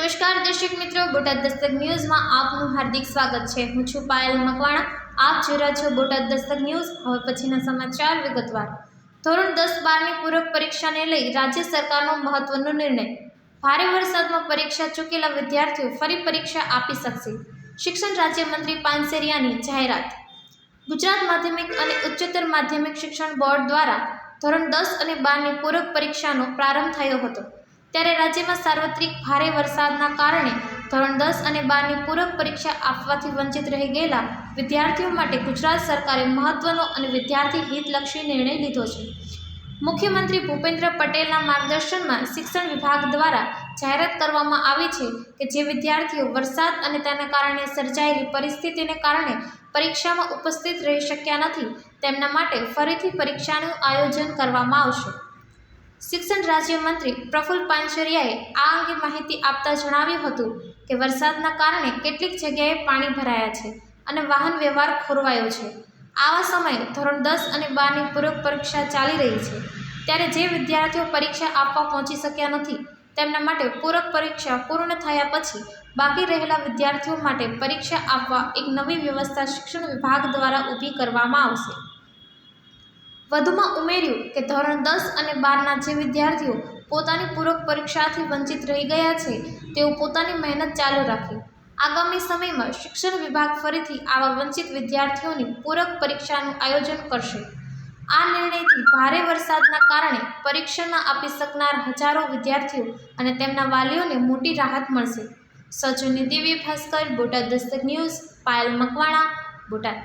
નમસ્કાર દર્શક મિત્રો, બોટાદ દસ્તક ન્યૂઝમાં આપનું હાર્દિક સ્વાગત છે. હું છું પાયલ મકવાણા. આપ જોઈ રહ્યા છો બોટાદ દસ્તક ન્યૂઝ. હવે પછીના સમાચાર વિગતવાર. ધોરણ દસ બારની પૂરક પરીક્ષાને લઈ રાજ્ય સરકારનો મહત્વનો નિર્ણય. ભારે વરસાદમાં પરીક્ષા ચૂકેલા વિદ્યાર્થીઓ ફરી પરીક્ષા આપી શકશે. શિક્ષણ રાજ્યમંત્રી પાનસેરિયાની જાહેરાત. ગુજરાત માધ્યમિક અને ઉચ્ચતર માધ્યમિક શિક્ષણ બોર્ડ દ્વારા ધોરણ દસ અને બારની પૂરક પરીક્ષાનો પ્રારંભ થયો હતો. ત્યારે રાજ્યમાં સાર્વત્રિક ભારે વરસાદના કારણે ધોરણ દસ અને બારની પૂરક પરીક્ષા આપવાથી વંચિત રહી ગયેલા વિદ્યાર્થીઓ માટે ગુજરાત સરકારે મહત્વનો અને વિદ્યાર્થી હિતલક્ષી નિર્ણય લીધો છે. મુખ્યમંત્રી ભૂપેન્દ્ર પટેલના માર્ગદર્શનમાં શિક્ષણ વિભાગ દ્વારા જાહેરાત કરવામાં આવી છે કે જે વિદ્યાર્થીઓ વરસાદ અને તેના કારણે સર્જાયેલી પરિસ્થિતિને કારણે પરીક્ષામાં ઉપસ્થિત રહી શક્યા નથી, તેમના માટે ફરીથી પરીક્ષાનું આયોજન કરવામાં આવશે. શિક્ષણ રાજ્યમંત્રી પ્રફુલ્લ પાનસરિયાએ આ અંગે માહિતી આપતા જણાવ્યું હતું કે વરસાદના કારણે કેટલીક જગ્યાએ પાણી ભરાયા છે અને વાહન વ્યવહાર ખોરવાયો છે. આવા સમયે ધોરણ દસ અને બારની પૂરક પરીક્ષા ચાલી રહી છે. ત્યારે જે વિદ્યાર્થીઓ પરીક્ષા આપવા પહોંચી શક્યા નથી, તેમના માટે પૂરક પરીક્ષા પૂર્ણ થયા પછી બાકી રહેલા વિદ્યાર્થીઓ માટે પરીક્ષા આપવા એક નવી વ્યવસ્થા શિક્ષણ વિભાગ દ્વારા ઊભી કરવામાં આવશે. વધુમાં ઉમેર્યું કે ધોરણ દસ અને બારના જે વિદ્યાર્થીઓ પોતાની પૂરક પરીક્ષાથી વંચિત રહી ગયા છે, તેઓ પોતાની મહેનત ચાલુ રાખે. આગામી સમયમાં શિક્ષણ વિભાગ ફરીથી આવા વંચિત વિદ્યાર્થીઓની પૂરક પરીક્ષાનું આયોજન કરશે. આ નિર્ણયથી ભારે વરસાદના કારણે પરીક્ષા આપી શકનાર હજારો વિદ્યાર્થીઓ અને તેમના વાલીઓને મોટી રાહત મળશે. સચિની દેવી ભાસ્કર, બોટાદ દસ્તક ન્યૂઝ, પાયલ મકવાણા, બોટાદ.